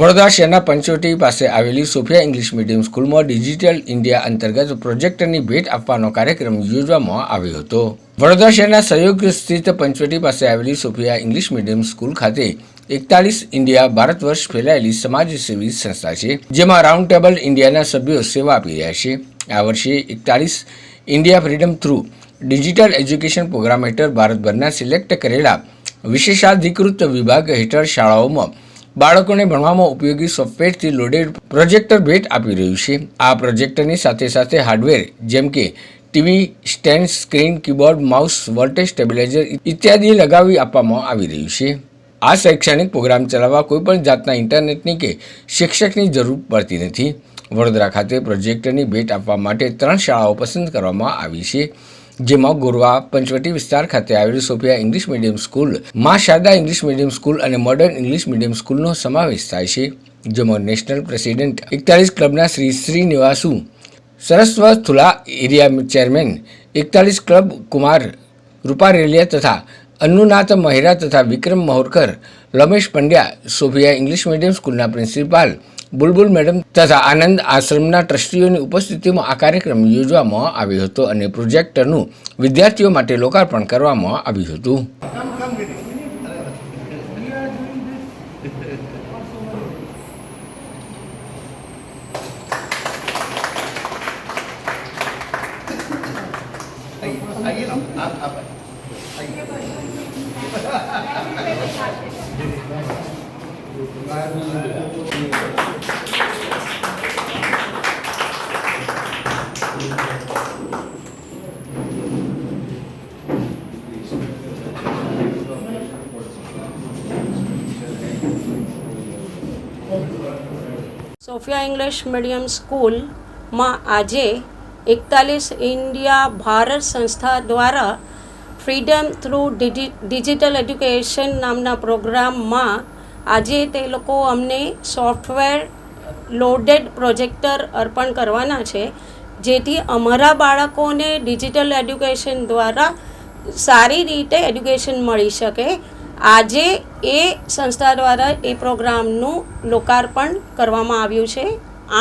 વડોદરા શહેરના પંચવટી પાસે આવેલી સોફિયા ઇંગ્લિશ મીડિયમ સ્કૂલમાં ડિજિટલ ઇન્ડિયા અંતર્ગત પ્રોજેક્ટરની ભેટ આપવાનો કાર્યક્રમ યોજવામાં આવ્યો હતો. વડોદરા શહેરના સહયોગ સ્થિત પંચવટી પાસે આવેલી સોફિયા ઇંગ્લિશ મીડિયમ સ્કૂલ ખાતે એકતાલીસ ઇન્ડિયા ભારત વર્ષ ફેલાયેલી સમાજસેવી સંસ્થા છે, જેમાં રાઉન્ડ ટેબલ ઇન્ડિયાના સભ્યો સેવા આપી રહ્યા છે. આ વર્ષે એકતાલીસ India freedom through digital education program હેઠળ ભારતભરના સિલેક્ટ કરેલા વિશેષાધિકૃત વિભાગ હેઠળ શાળાઓમાં બાળકોને ભણવામાં ઉપયોગી સોફ્ટવેરથી લોડેડ પ્રોજેક્ટર ભેટ આપી રહ્યું છે. આ પ્રોજેક્ટરની સાથે સાથે હાર્ડવેર જેમ કે TV stand screen keyboard mouse voltage stabiliser ઇત્યાદિ લગાવી આપવામાં આવી રહ્યું છે. આ શૈક્ષણિક પ્રોગ્રામ ચલાવવા કોઈપણ જાતના ઇન્ટરનેટની કે શિક્ષકની જરૂર પડતી નથી. વડોદરા ખાતે પ્રોજેક્ટરની ભેટ આપવા માટે ત્રણ શાળાઓ પસંદ કરવામાં આવી છે. જેમાં ગોરવા પંચવટી વિસ્તાર ખાતે આવેલી Sofia English medium school, Maa Sharda English medium school અને મોડર્ન ઇંગ્લિશ મીડિયમ સ્કૂલનો સમાવેશ થાય છે, જેમાં નેશનલ પ્રેસિડેન્ટ એકતાલીસ ક્લબના Shri Srinivasu, Saraswatula area chairman એકતાલીસ ક્લબ કુમાર રૂપારેલિયા તથા અન્નુનાથ મહેરા તથા Vikram Mahorkar, Ramesh Pandya Sophia English medium સ્કૂલના પ્રિન્સિપાલ બુલબુલ મેડમ તથા આનંદ આશ્રમના ટ્રસ્ટીઓની ઉપસ્થિતિમાં આ કાર્યક્રમ યોજવામાં આવ્યો હતો અને પ્રોજેક્ટરનું વિદ્યાર્થીઓ માટે લોકાર્પણ કરવામાં આવ્યું હતું Thank you. Sophia English medium સ્કૂલમાં આજે એકતાલીસ ઇન્ડિયા ભારત સંસ્થા દ્વારા ફ્રીડમ થ્રુ ડિજિટલ એડ્યુકેશન નામના પ્રોગ્રામમાં આજે તે લોકો અમને સોફ્ટવેર લોડેડ પ્રોજેક્ટર અર્પણ કરવાના છે, જેથી અમારા બાળકોને ડિજિટલ એડ્યુકેશન દ્વારા સારી રીતે એડ્યુકેશન મળી શકે. આજે એ સંસ્થા દ્વારા એ પ્રોગ્રામનું લોકાર્પણ કરવામાં આવ્યું છે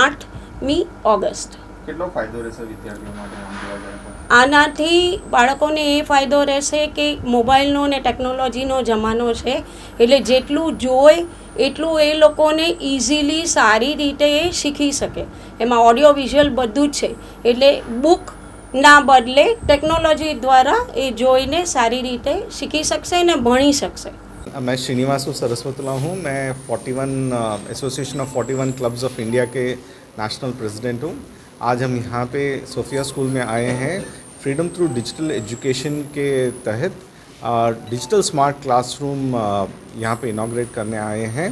આઠમી ઓગસ્ટ. કેટલો ફાયદો રહેશે વિદ્યાર્થીઓ માટે આમ જોવા જાય તો આનાથી બાળકોને એ ફાયદો રહેશે કે મોબાઈલનો ને ટેકનોલોજીનો જમાનો છે એટલે જેટલું જોઈ એટલું એ લોકોને ઇઝીલી સારી રીતે એ શીખી શકે એમાં ઓડિયો વિઝ્યુઅલ બધું જ છે એટલે બુક ના બદલે ટેકનોલોજી દ્વારા એ જોઈને સારી રીતે શીખી શકશે ને ભણી શકશે मैं श्रीनिवासु सरस्वतला हूँ मैं 41 association of 41 clubs of India के नेशनल प्रेसिडेंट हूँ आज हम यहाँ पे सोफिया स्कूल में आए हैं। फ्रीडम थ्रू डिजिटल एजुकेशन के तहत डिजिटल स्मार्ट क्लासरूम यहाँ पे इनाग्रेट करने आए हैं।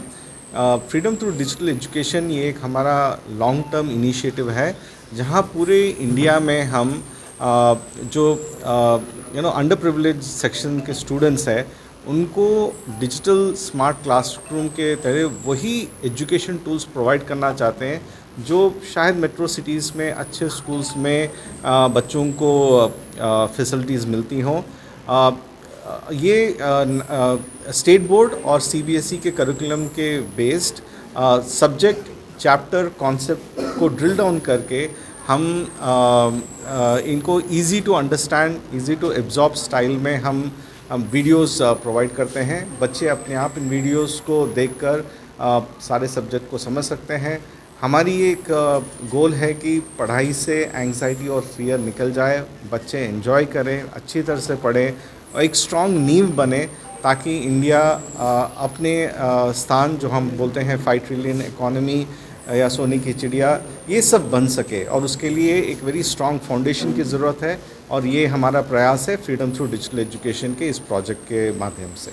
फ्रीडम थ्रू डिजिटल एजुकेशन ये एक हमारा लॉन्ग टर्म इनिशिएटिव है, जहाँ पूरे इंडिया में हम जो you know under privilege section के स्टूडेंट्स हैं, उनको डिजिटल स्मार्ट क्लासरूम के तहत वही एजुकेशन टूल्स प्रोवाइड करना चाहते हैं। जो शायद मेट्रो सिटीज़ में अच्छे स्कूल्स में बच्चों को फैसिलिटीज़ मिलती हों। ये स्टेट बोर्ड और सीबीएसई के करिकुलम के बेस्ड सब्जेक्ट चैप्टर कॉन्सेप्ट को ड्रिल डाउन करके हम अ, अ, इनको easy to understand easy to absorb style में हम हम वीडियोस प्रोवाइड करते हैं। बच्चे अपने आप इन वीडियोस को देखकर सारे सब्जेक्ट को समझ सकते हैं। हमारी एक गोल है कि पढ़ाई से एंग्जाइटी और फियर निकल जाए, बच्चे एंजॉय करें, अच्छी तरह से पढ़ें, और एक स्ट्रॉन्ग नींव बने ताकि इंडिया अपने स्थान जो हम बोलते हैं फाइव ट्रिलियन इकोनॉमी या सोने की चिड़िया ये सब बन सके। और उसके लिए एक वेरी स्ट्रॉन्ग फाउंडेशन की ज़रूरत है और ये हमारा प्रयास है फ्रीडम थ्रू डिजिटल एजुकेशन के इस प्रोजेक्ट के माध्यम से।